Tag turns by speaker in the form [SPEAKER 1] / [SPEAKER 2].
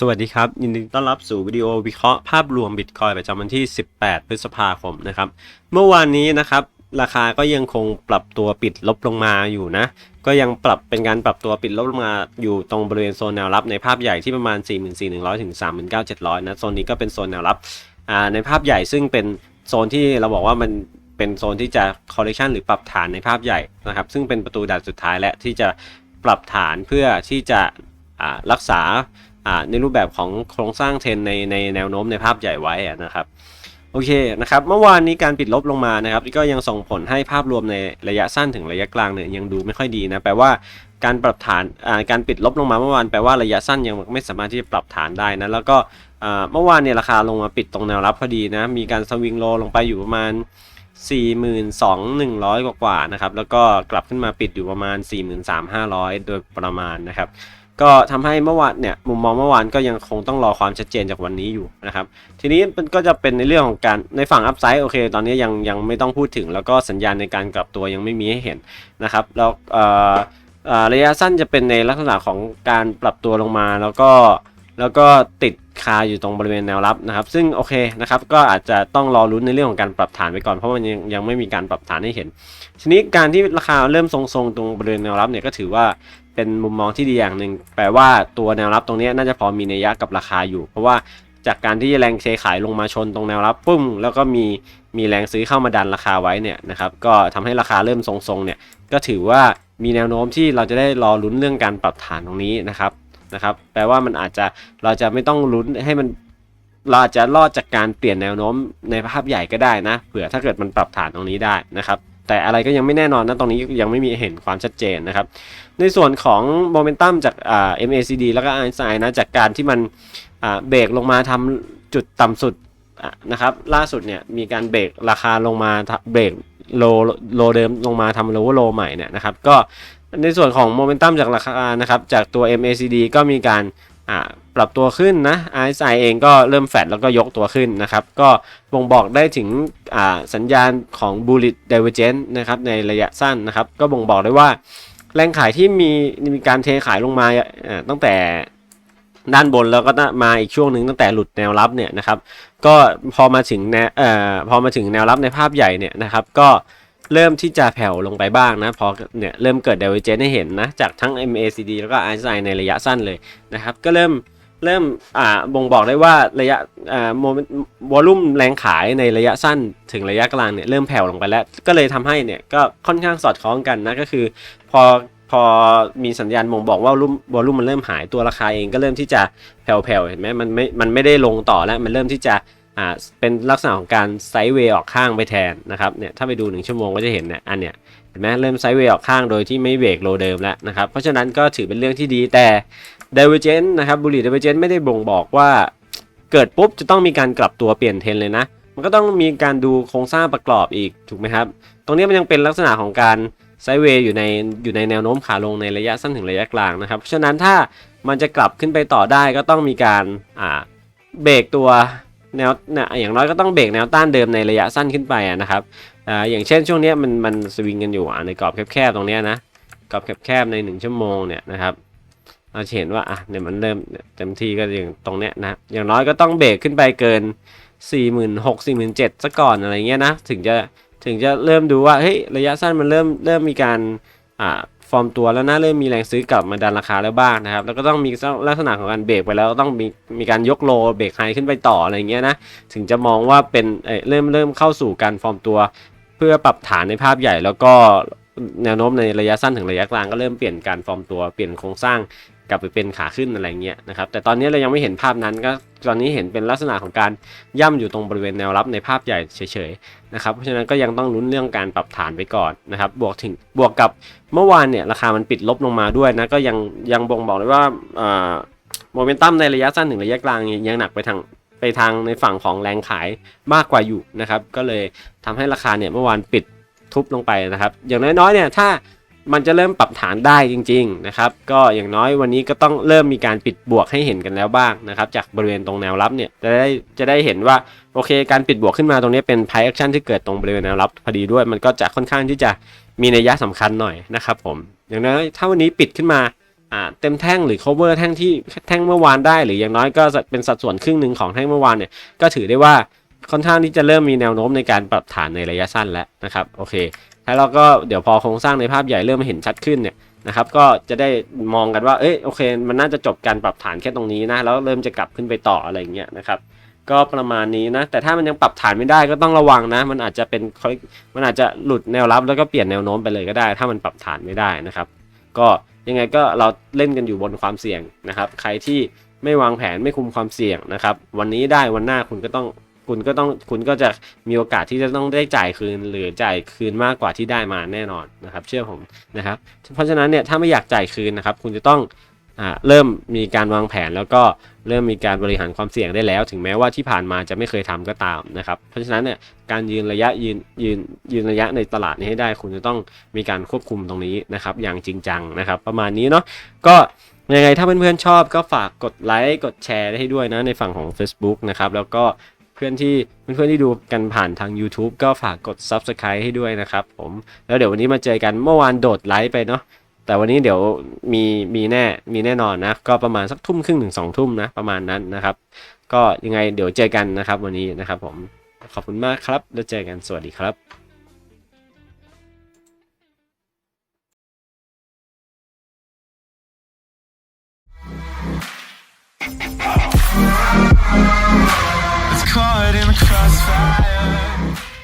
[SPEAKER 1] สวัสดีครับ ยินดีต้อนรับสู่วิดีโอวิเคราะห์ภาพรวมบิตคอยประจำวันที่ 18 พฤษภาคมนะครับ เมื่อวานนี้นะครับ ราคาก็ยังคงปรับตัวปิดลบลงมาอยู่นะ ก็ยังปรับเป็นการปรับตัวปิดลบลงมาอยู่ตรงบริเวณโซนแนวรับในภาพใหญ่ที่ประมาณ 4,400 ถึง 39,700 นะ โซนนี้ก็เป็นโซนแนวรับในภาพใหญ่ซึ่งเป็นโซนที่เราบอกว่ามันเป็นโซนที่จะ correction หรือปรับฐานในภาพใหญ่นะครับ ซึ่งเป็นประตูด่านสุดท้ายและที่จะปรับฐานเพื่อที่จะรักษา ในรูปแบบของโครงสร้างเทรนในในแนวโน้มในภาพใหญ่ไว้นะครับโอเคนะครับเมื่อวานนี้การปิดลบลงมานะครับก็ยังส่งผลให้ภาพรวมในระยะสั้นถึงระยะกลางเนี่ยยังดูไม่ค่อยดีนะแปลว่าการปรับฐานการปิดลบลงมาเมื่อวานแปลว่าระยะสั้นยังไม่สามารถที่จะปรับฐานได้นะแล้วก็เมื่อวานเนี่ยราคาลงมาปิดตรงแนวรับพอดีนะมีการสวิงโลลงไปอยู่ประมาณ 42,100 กว่ากว่าๆนะครับแล้วก็กลับขึ้นมาปิดอยู่ประมาณ 43,500 โดยประมาณนะครับ ก็ทำให้เมื่อวานเนี่ยมุมมองเมื่อวานก็ยังคงต้องรอความชัดเจนจากวันนี้อยู่นะครับ ทีนี้มันก็จะเป็นในเรื่องของการในฝั่งอัพไซด์โอเค ตอนนี้ยังยังไม่ต้องพูดถึง แล้วก็สัญญาณในการกลับตัวยังไม่มีให้เห็นนะครับแล้วระยะสั้นจะเป็นในลักษณะของการปรับตัวลงมาแล้วก็แล้วก็ติดคาอยู่ตรงบริเวณแนวรับนะครับ ซึ่งโอเคนะครับก็อาจจะต้องรอรุ้นในเรื่องของการปรับฐานไปก่อนเพราะมันยังยังไม่มีการปรับฐานให้เห็น ทีนี้การที่ราคาเริ่มทรงๆตรงบริเวณแนวรับเนี่ยก็ถือว่า เป็นมุมมองที่ดีอย่างหนึ่งแปลว่าตัวแนวรับตรงนี้น่าจะพอมีนัยยะกับราคาอยู่ เพราะว่าจากการที่แรงเทขายลงมาชนตรงแนวรับปุ้มแล้วก็มีมีแรงซื้อเข้ามาดันราคาไว้เนี่ยนะครับก็ทำให้ราคาเริ่มทรงๆเนี่ยก็ถือว่ามีแนวโน้มที่เราจะได้รอลุ้นเรื่องการปรับฐานตรงนี้นะครับนะครับแปลว่ามันอาจจะเราจะไม่ต้องลุ้นให้มันเราอาจจะรอดจากการเปลี่ยนแนวโน้มในภาพใหญ่ก็ได้นะเผื่อถ้าเกิดมันปรับฐานตรงนี้ได้นะครับ แต่อะไรก็ยังไม่แน่นอนนะตรงนี้ยังไม่มีเห็นความชัดเจนนะครับ ในส่วนของโมเมนตัมจากอ่า MACD แล้วก็ RSI นะจากการที่มันอ่าเบรกลงมาทำจุดต่ำสุดะนะครับล่าสุดเนี่ยมีการเบรกราคาลงมาเบรกโลโลเดิมลงมาทำโลว์โลใหม่เนี่ยนะครับก็ในส่วนของโมเมนตัมจากราคานะครับจากตัว MACD ก็มีการ ปรับตัวขึ้นนะ RSI เองก็เริ่มแฟดแล้วก็ยกตัวขึ้นนะครับ ก็บ่งบอกได้ถึงสัญญาณของ bullish divergence นะครับในระยะสั้นนะครับ ก็บ่งบอกได้ว่าแรงขายที่มีมีการเทขายลงมาอ่าตั้งแต่ด้านบนแล้วก็มาอีกช่วงหนึ่งตั้งแต่หลุดแนวรับเนี่ยนะครับ ก็พอมาถึงแนวเอ่อพอมาถึงแนวรับในภาพใหญ่เนี่ยนะครับ ก็ เริ่มที่จะแผ่วลงไปบ้างนะพอเนี่ยเริ่มเกิด divergence ให้เห็นนะ จากทั้ง MACD แล้วก็ RSI ในระยะสั้นเลยนะครับ ก็เริ่มเริ่มอ่าบ่งบอกได้ว่าระยะอ่าโมเมนต์วอลุ่มแรงขายในระยะสั้นถึงระยะกลางเนี่ยเริ่มแผ่วลงไปแล้ว ก็เลยทำให้เนี่ยก็ค่อนข้างสอดคล้องกันนะก็คือ พอพอมีสัญญาณบ่งบอกว่าลุ่มวอลุ่มมันเริ่มหายตัวราคาเองก็เริ่มที่จะแผ่วๆเห็นไหมมันไม่มันไม่ได้ลงต่อแล้วมันเริ่มที่จะ อ่าเป็นลักษณะของการไซด์เวย์ออกข้างไปแทนนะครับเนี่ยถ้าไปดูหนึ่งชั่วโมงก็จะเห็นเนี่ยอันเนี้ยเห็นไหมเริ่มไซด์เวย์ออกข้างโดยที่ไม่เบรกโลเดิมแล้วนะครับ เพราะฉะนั้นก็ถือเป็นเรื่องที่ดีแต่ d i v e r g e n c นะครับบุหรี่ d i v e r g e n c ไม่ได้บ่งบอกว่า เกิดปุ๊บจะต้องมีการกลับตัวเปลี่ยนเทนเลยนะ มันก็ต้องมีการดูโครงสร้างประกอบอีกถูกไหมครับ ตรงนี้มันยังเป็นลักษณะของการไซด์เวย์อยู่ในอยู่ในแนวโน้มขาลงในระยะสั้นถึงระยะกลางนะครับเพราะฉะนั้นถ้ามันจะกลับขึ้นไปต่อได้ก็ต้องมีการอ่าเบรกตัว แนวเนี่ยอย่างน้อยก็ต้องเบรกแนวต้านเดิมในระยะสั้นขึ้นไปะนะครับอ่าอย่างเช่นช่วงนี้มันมันสวิงกันอยู่ในกรอบแคบๆตรงนี้นะกรอบแคบๆในหนึ่งชั่วโมงเนี่ยนะครับเราเห็นว่าอะเนี่ยมันเริ่มเต็มที่ก็อย่างตรงเนี้ยนะอย่างน้อยก็ต้องเบรกขึ้นไปเกิน 4 6 0 0 0 4 7 0 0 0ซะก่อนอะไรเงี้ยนะถึงจะถึงจะเริ่มดูว่าเฮ้ยระยะสั้นมันเริ่มเริ่มมีการอ่า ฟอร์มตัวแล้วนะเริ่มมีแรงซื้อกลับมาดันราคาแล้วบ้างนะครับ แล้วก็ต้องมีลักษณะของการเบรกไปแล้วต้องมีมีการยกโลเบรกไฮขึ้นไปต่ออะไรเงี้ยนะถึงจะมองว่าเป็นเเริ่มเริ่มเข้าสู่การฟอร์มตัว เพื่อปรับฐานในภาพใหญ่แล้วก็แนวโน้มในระยะสั้นถึงระยะกลางก็เริ่มเปลี่ยนการฟอร์มตัวเปลี่ยนโครงสร้าง กลับไปเป็นขาขึ้นอะไรเงี้ยนะครับแต่ตอนนี้เรายังไม่เห็นภาพนั้นก็ตอนนี้เห็นเป็นลักษณะของการย่ำอยู่ตรงบริเวณแนวรับในภาพใหญ่เฉยๆนะครับเพราะฉะนั้นก็ยังต้องลุ้นเรื่องการปรับฐานไปก่อนนะครับบวกถึงบวกกับเมื่อวานเนี่ยราคามันปิดลบลงมาด้วยนะก็ยังยังบ่งบอกเลยว่าโมเมนตัมในระยะสั้นถึงระยะกลางยังหนักไปทางไปทางในฝั่งของแรงขายมากกว่าอยู่นะครับก็เลยทำให้ราคาเนี่ยเมื่อวานปิดทุบลงไปนะครับ อย่างน้อยๆเนี่ยถ้า มันจะเริ่มปรับฐานได้จริงๆนะครับก็อย่างน้อยวันนี้ก็ต้องเริ่มมีการปิดบวกให้เห็นกันแล้วบ้างนะครับจากบริเวณตรงแนวรับเนี่ยจะได้จะได้เห็นว่าโอเค การปิดบวกขึ้นมาตรงนี้เป็น price action ที่เกิดตรงบริเวณแนวรับพอดีด้วย มันก็จะค่อนข้างที่จะมีนัยยะสำคัญหน่อยนะครับผมอย่างน้อยถ้าวันนี้ปิดขึ้นมาอ่าเต็มแท่งหรือ cover แท่งที่แท่งเมื่อวานได้หรืออย่างน้อยก็เป็นสัดส่วนครึ่งหนึ่งของแท่งเมื่อวานเนี่ยก็ถือได้ว่าค่อนข้างที่จะเริ่มมีแนวโน้มในการปรับฐานในระยะสั้นแล้วนะครับโอเค แล้วเราก็เดี๋ยวพอโครงสร้างในภาพใหญ่เริ่มเห็นชัดขึ้นเนี่ยนะครับก็จะได้มองกันว่าเอ้ยโอเค มันน่าจะจบการปรับฐานแค่ตรงนี้นะแล้วเริ่มจะกลับขึ้นไปต่ออะไรอย่างเงี้ยนะครับก็ประมาณนี้นะ แต่ถ้ามันยังปรับฐานไม่ได้ก็ต้องระวังนะ มันอาจจะเป็นมันอาจจะหลุดแนวรับแล้วก็เปลี่ยนแนวโน้มไปเลยก็ได้ ถ้ามันปรับฐานไม่ได้นะครับ ก็ยังไงก็เราเล่นกันอยู่บนความเสี่ยงนะครับ ใครที่ไม่วางแผนไม่คุมความเสี่ยงนะครับ วันนี้ได้วันหน้าคุณก็ต้อง คุณก็ต้องคุณก็จะมีโอกาสที่จะต้องได้จ่ายคืน หรือจ่ายคืนมากกว่าที่ได้มาแน่นอนนะครับ เชื่อผมนะครับ เพราะฉะนั้นเนี่ยถ้าไม่อยากจ่ายคืนนะครับ คุณจะต้องอเริ่มมีการวางแผนแล้วก็เริ่มมีการบริหารความเสี่ยงได้แล้ว ถึงแม้ว่าที่ผ่านมาจะไม่เคยทำก็ตามนะครับ เพราะฉะนั้นเนี่ยการยืนระยะยืนยืนยืนระยะในตลาดนี้ให้ได้ คุณจะต้องมีการควบคุมตรงนี้นะครับ อย่างจริงจังนะครับ ประมาณนี้เนาะก็ยังไงถ้าเพื่อนๆชอบก็ฝากกดไลค์กดแชร์ให้ด้วยนะในฝั่งของ Facebook นะครับแล้วก็ เพื่อนที่เพื่อนๆที่ดูกันผ่านทาง YouTube ก็ฝากกด Subscribe ให้ด้วยนะครับผมแล้วเดี๋ยววันนี้มาเจอกันเมื่อวานโดดไลค์ไปเนาะแต่วันนี้เดี๋ยวมีมีแน่มีแน่นอนนะ ก็ประมาณสักทุ่มครึ่งถึงสองทุ่มนะประมาณนั้นนะครับ ก็ยังไงเดี๋ยวเจอกันนะครับวันนี้นะครับผมขอบคุณมากครับแล้วเจอกันสวัสดีครับ
[SPEAKER 2] crossfire.